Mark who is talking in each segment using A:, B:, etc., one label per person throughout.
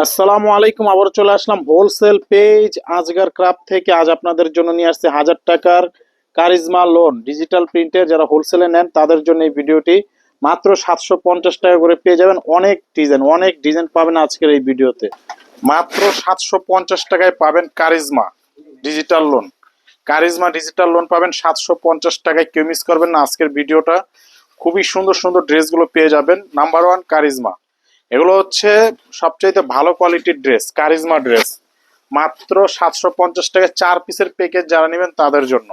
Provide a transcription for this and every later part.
A: আসসালামু আলাইকুম আবার চলে আসলাম হোলসেল পেজ আজগার ক্রাফট থেকে। আজ আপনাদের জন্য নিয়ে আসছে হাজার টাকার কারিজমা লোন ডিজিটাল প্রিন্টের যারা হোলসেলে নেন, তাদের জন্য এই ভিডিওটি মাত্র সাতশো পঞ্চাশ টাকা করে পেয়ে যাবেন। অনেক ডিজাইন অনেক ডিজাইন পাবেন আজকের এই ভিডিওতে। মাত্র সাতশো পঞ্চাশ টাকায় পাবেন Karizma digital lawn Karizma digital lawn পাবেন, সাতশো পঞ্চাশ টাকায় কেউ মিস করবেন না। আজকের ভিডিওটা খুবই সুন্দর সুন্দর ড্রেসগুলো পেয়ে যাবেন। নাম্বার ওয়ান কারিজমা এগুলো হচ্ছে সবচাইতে ভালো কোয়ালিটির ড্রেস কারিজমা ড্রেস মাত্র সাতশো পঞ্চাশ টাকা চার পিসের প্যাকেজ যারা নেবেন তাদের জন্য।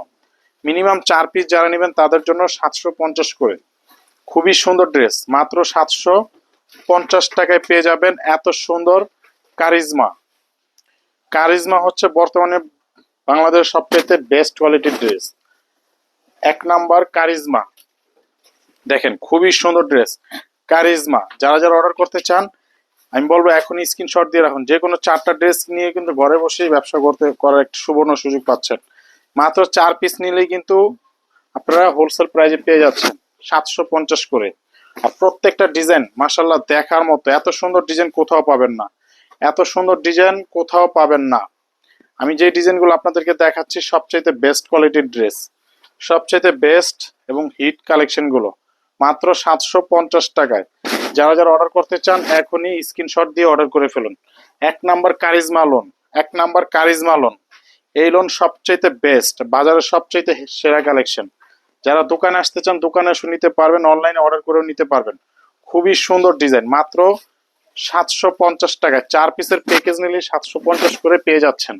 A: মিনিমাম চার পিস যারা নেবেন তাদের জন্য সাতশো পঞ্চাশ করে। খুবই সুন্দর ড্রেস মাত্র সাতশো পঞ্চাশ টাকায় পেয়ে যাবেন এত সুন্দর কারিজমা কারিজমা হচ্ছে বর্তমানে বাংলাদেশের সবচেয়ে বেস্ট কোয়ালিটির ড্রেস এক নাম্বার কারিজমা দেখেন, খুবই সুন্দর ড্রেস কারিজমা। যারা যারা অর্ডার করতে চান, আমি বলব এখনই স্ক্রিনশট দিয়ে রাখুন। যে কোনো চারটা ড্রেস নিয়ে কিন্তু ঘরে বসেই ব্যবসা করতে, করার একটা সুবর্ণ সুযোগ পাচ্ছেন। মাত্র চার পিস নিলেই কিন্তু আপনারা হোলসেল প্রাইজে পেয়ে যাচ্ছেন সাতশো পঞ্চাশ করে। আর প্রত্যেকটা ডিজাইন মাসাল্লাহ দেখার মতো। এত সুন্দর ডিজাইন কোথাও পাবেন না। এত সুন্দর ডিজাইন কোথাও পাবেন না। আমি যে ডিজাইনগুলো আপনাদেরকে দেখাচ্ছি, সবচাইতে বেস্ট কোয়ালিটির ড্রেস সবচাইতে বেস্ট এবং হিট কালেকশনগুলো মাত্র সাতশো পঞ্চাশ টাকায়। যারা যারা অর্ডার করতে চান, এখনই স্ক্রিনশট দিয়ে অর্ডার করে ফেলুন। এক নাম্বার কারিজমা লোন এক নাম্বার কারিজমা লোন এই লোন সবচাইতে বেস্ট বাজারের সবচাইতে সেরা কালেকশন যারা দোকানে আসতে চান, দোকানে এসে নিতে পারবেন অনলাইনে অর্ডার করেও নিতে পারবেন। খুবই সুন্দর ডিজাইন মাত্র সাতশো পঞ্চাশ টাকায় চার পিসের প্যাকেজ নিলে সাতশো পঞ্চাশ করে পেয়ে যাচ্ছেন।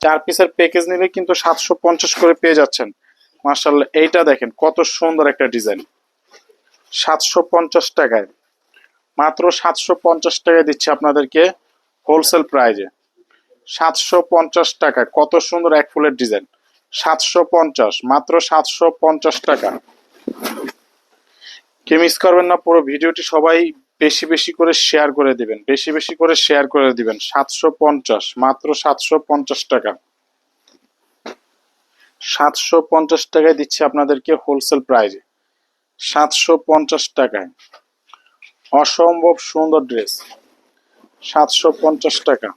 A: চার পিসের প্যাকেজ নিলে কিন্তু সাতশো পঞ্চাশ করে পেয়ে যাচ্ছেন। মার্শাল্লাহ এইটা দেখেন, কত সুন্দর একটা ডিজাইন সাতশো পঞ্চাশ টাকায়। মাত্র সাতশো পঞ্চাশ টাকায় দিচ্ছে আপনাদেরকে হোলসেল প্রাইজে সাতশো পঞ্চাশ টাকা কত সুন্দর এক ফুলের ডিজাইন সাতশো পঞ্চাশ, মাত্র সাতশো পঞ্চাশ টাকা। কে মিস করবেন না, পুরো ভিডিওটি সবাই বেশি বেশি করে শেয়ার করে দিবেন। বেশি বেশি করে শেয়ার করে দিবেন। সাতশো পঞ্চাশ, মাত্র সাতশো পঞ্চাশ টাকা। সাতশো পঞ্চাশ টাকায় দিচ্ছে আপনাদেরকে হোলসেল প্রাইজে সাতশো পঞ্চাশ টাকায়। অসম্ভব সুন্দর ড্রেস সাতশো পঞ্চাশ টাকা।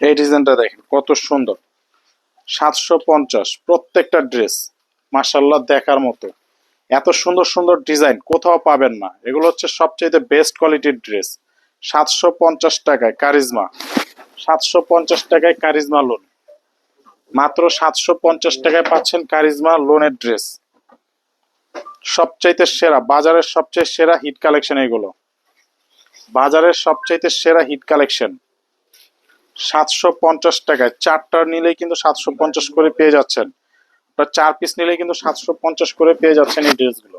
A: এই ডিজাইনটা দেখেন, কত সুন্দর। সাতশো পঞ্চাশ, প্রত্যেকটা ড্রেস মাসাল্লাহ দেখার মতো। এত সুন্দর সুন্দর ডিজাইন কোথাও পাবেন না। এগুলো হচ্ছে সবচেয়ে বেস্ট কোয়ালিটির ড্রেস সাতশো পঞ্চাশ টাকায় কারিজমা। সাতশো পঞ্চাশ টাকায় কারিজমা লোন মাত্র সাতশো পঞ্চাশ টাকায় পাচ্ছেন কারিজমা লোনের ড্রেস। সবচাইতে সেরা, বাজারের সবচেয়ে সেরা হিট কালেকশন এগুলো। বাজারের সবচাইতে সেরা হিট কালেকশন। সাতশো পঞ্চাশ টাকায়। চারটা নিলেই কিন্তু সাতশো পঞ্চাশ করে পেয়ে যাচ্ছেন। চার পিস নিলেই কিন্তু সাতশো পঞ্চাশ করে পেয়ে যাচ্ছেন এই ড্রেসগুলো।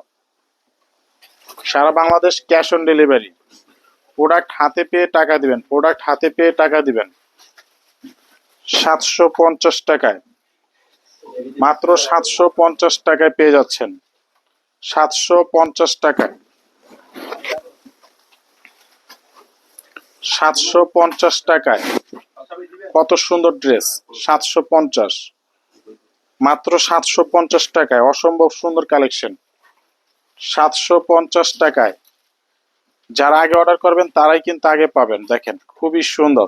A: সারা Bangladesh cash on delivery. Product হাতে পেয়ে টাকা দিবেন, প্রোডাক্ট হাতে পেয়ে টাকা দিবেন। সাতশো পঞ্চাশ টাকায়। মাত্র সাতশো পঞ্চাশ টাকায় পেয়ে যাচ্ছেন। সাতশো পঞ্চাশ টাকায়। সাতশো পঞ্চাশ টাকায়। কত সুন্দর ড্রেস, সাতশো পঞ্চাশ। মাত্র সাতশো পঞ্চাশ টাকায়, অসম্ভব সুন্দর কালেকশন। সাতশো পঞ্চাশ টাকায়। যারা আগে অর্ডার করবেন, তারাই কিন্তু আগে পাবেন, দেখেন, খুবই সুন্দর।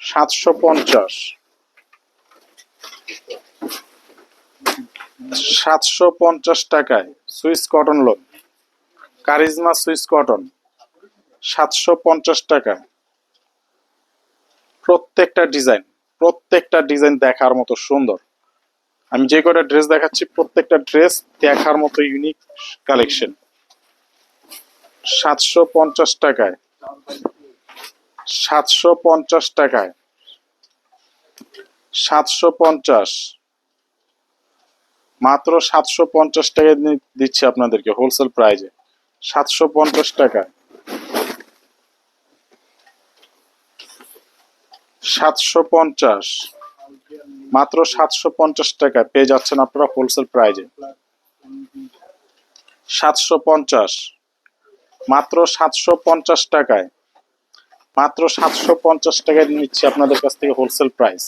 A: সাতশো পঞ্চাশ। সাতশো পঞ্চাশ টাকায় Swiss cotton lawn. Karizma Swiss cotton. সাতশো পঞ্চাশ টাকা প্রত্যেকটা ডিজাইন প্রত্যেকটা ডিজাইন দেখার মতো সুন্দর। আমি যে কটা ড্রেস দেখাচ্ছি, প্রত্যেকটা ড্রেস দেখার মতো ইউনিক কালেকশন। সাতশো পঞ্চাশ টাকায় সাতশো পঞ্চাশ টাকায়। সাতশো পঞ্চাশ। মাত্র সাতশো পঞ্চাশ টাকায় দিচ্ছি আপনাদেরকে হোলসেল প্রাইজে সাতশো পঞ্চাশ টাকায় সাতশো পঞ্চাশ। মাত্র সাতশো পঞ্চাশ টাকায় পেয়ে যাচ্ছেন আপনারা হোলসেল প্রাইজে সাতশো পঞ্চাশ। মাত্র সাতশো পঞ্চাশ টাকায় মাত্র সাতশো পঞ্চাশ টাকায় নিচ্ছি আপনাদের কাছ থেকে হোলসেল প্রাইস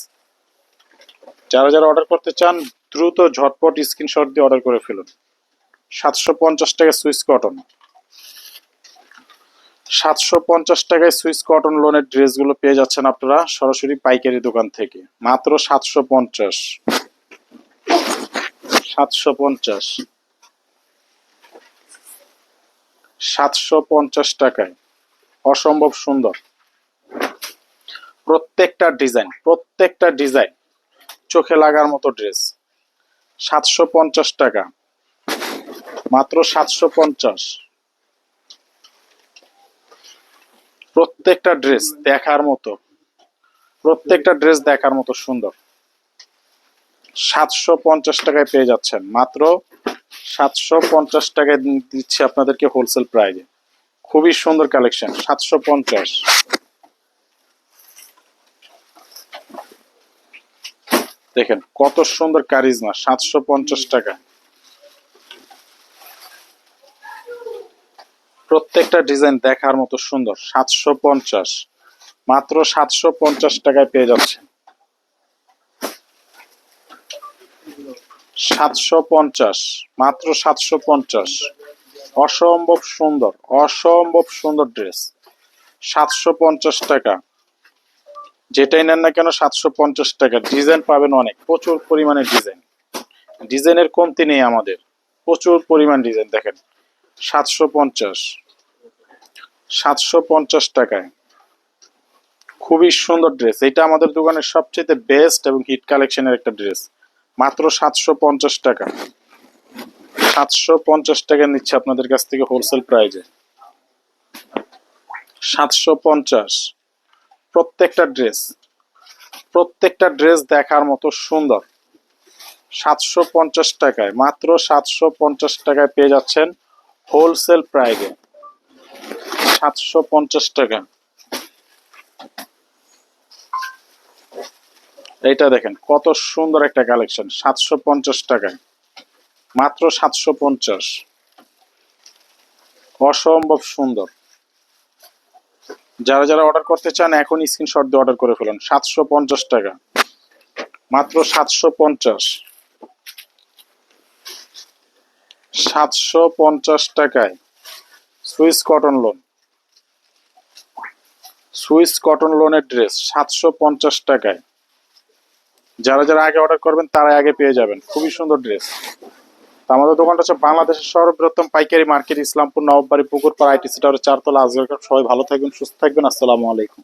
A: যারা যারা অর্ডার করতে চান, দ্রুত ঝটপট স্ক্রিনশট দিয়ে অর্ডার করে ফেলুন। সাতশো পঞ্চাশ টাকায় সুইস কটন সাতশো পঞ্চাশ টাকায় সুইস কটন লোনের ড্রেসগুলো পেয়ে যাচ্ছেন আপনারা সরাসরি পাইকারি দোকান থেকে। মাত্র সাতশো পঞ্চাশ। সাতশো পঞ্চাশ। সাতশো পঞ্চাশ টাকায়। অসম্ভব সুন্দর। প্রত্যেকটা ডিজাইন প্রত্যেকটা ডিজাইন চোখে লাগার মতো ড্রেস। সাতশো পঞ্চাশ টাকা। মাত্র সাতশো পঞ্চাশ। প্রত্যেকটা ড্রেস দেখার মতো, প্রত্যেকটা ড্রেস দেখার মতো সুন্দর। সাতশো পঞ্চাশ টাকায় পেয়ে যাচ্ছেন। মাত্র সাতশো পঞ্চাশ টাকায় দিচ্ছে আপনাদেরকে হোলসেল প্রাইজে খুবই সুন্দর কালেকশন সাতশো পঞ্চাশ। দেখেন, কত সুন্দর কারিজমা, সাতশো পঞ্চাশ টাকা। প্রত্যেকটা ডিজাইন দেখার মতো সুন্দর, সাতশো পঞ্চাশ। মাত্র সাতশো পঞ্চাশ টাকায় পেয়ে যাচ্ছে সাতশো পঞ্চাশ, মাত্র সাতশো পঞ্চাশ। অসম্ভব সুন্দর অসম্ভব সুন্দর ড্রেস। সাতশো পঞ্চাশ টাকা। যেটাই নেন না কেন সাতশো পঞ্চাশ টাকা ডিজাইন পাবেন অনেক। প্রচুর পরিমাণে ডিজাইন। ডিজাইনের কমতি নেই আমাদের। প্রচুর পরিমাণ ডিজাইন, দেখেন। সাতশো পঞ্চাশ। সাতশো পঞ্চাশ টাকায়। খুবই সুন্দর ড্রেস। এটা আমাদের দোকানের সবচেয়ে বেস্ট এবং হিট কালেকশনের একটা ড্রেস। মাত্র সাতশো পঞ্চাশ টাকা। সাতশো পঞ্চাশ টাকা নিচ্ছে আপনাদের কাছ থেকে হোলসেল প্রাইজে। সাতশো পঞ্চাশ। প্রত্যেকটা ড্রেস প্রত্যেকটা ড্রেস দেখার মতো সুন্দর। সাতশো পঞ্চাশ টাকায়, মাত্র সাতশো পঞ্চাশ টাকায় পেয়ে যাচ্ছেন হোলসেল প্রাইজে সাতশো পঞ্চাশ টাকা। এইটা দেখেন, কত সুন্দর একটা কালেকশন সাতশো পঞ্চাশ টাকায়। মাত্র সাতশো পঞ্চাশ। অসম্ভব সুন্দর। যারা যারা অর্ডার করতে চান, এখন স্ক্রিনশট দিয়ে অর্ডার করে ফেলুন। সাতশো পঞ্চাশ টাকা। মাত্র সাতশো পঞ্চাশ। সাতশো পঞ্চাশ টাকায় Swiss cotton lawn Swiss cotton লোনের ড্রেস সাতশো পঞ্চাশ টাকায়। যারা যারা আগে অর্ডার করবেন, তারাই আগে পেয়ে যাবেন। খুবই সুন্দর ড্রেস আমাদের দোকানটা হচ্ছে বাংলাদেশের সর্ববৃহত্তম পাইকারি market, Islampur Nababari Pukurpara ITC tower চারতলা। আজকের সবাই ভালো থাকবেন, সুস্থ থাকবেন। আসসালামু আলাইকুম।